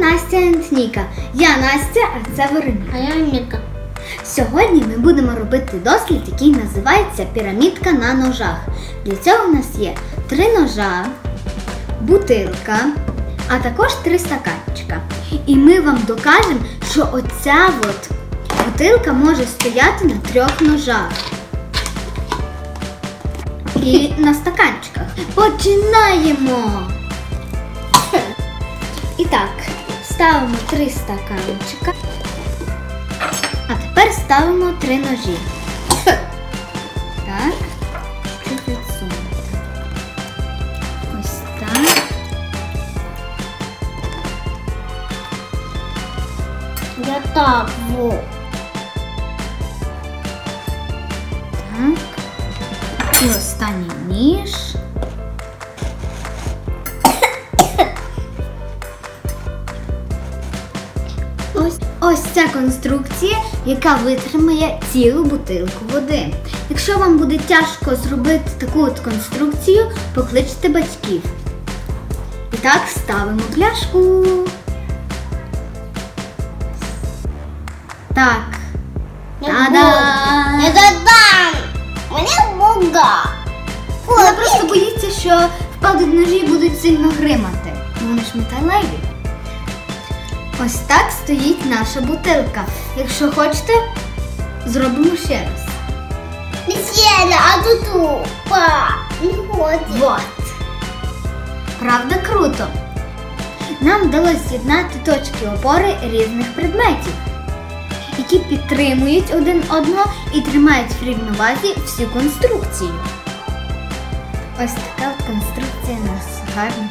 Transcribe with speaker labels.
Speaker 1: Настя і Ніка. Я Настя, а це Вероніка.
Speaker 2: А я Ніка.
Speaker 1: Сьогодні ми будемо робити дослід, який називається пірамідка на ножах. Для цього у нас є три ножа, бутилка, а також три стаканчика. І ми вам докажемо, що оця от бутилка може стояти на трьох ножах. І на стаканчиках. Починаємо! І так, ставимо три стаканчика. А тепер ставимо три ножі. Так. Ось так.
Speaker 2: Я так во.
Speaker 1: Так. І останній ніж. Ось, ось ця конструкція, яка витримає цілу бутилку води. Якщо вам буде тяжко зробити таку от конструкцію, покличте батьків. І так ставимо пляшку. Так. Та-дам!
Speaker 2: Я додам. Мені буга.
Speaker 1: Вона просто боїться, що впадуть ножі і будуть сильно гримати. Вони ж металеві. Ось так стоїть наша бутилка. Якщо хочете, зробимо ще раз.
Speaker 2: Сіля, а тут упа. Не хоче.
Speaker 1: Вот. Правда круто. Нам вдалося з'єднати точки опори різних предметів, які підтримують один одного і тримають в рівновазі всю конструкцію. Ось така от конструкція у нас гарна.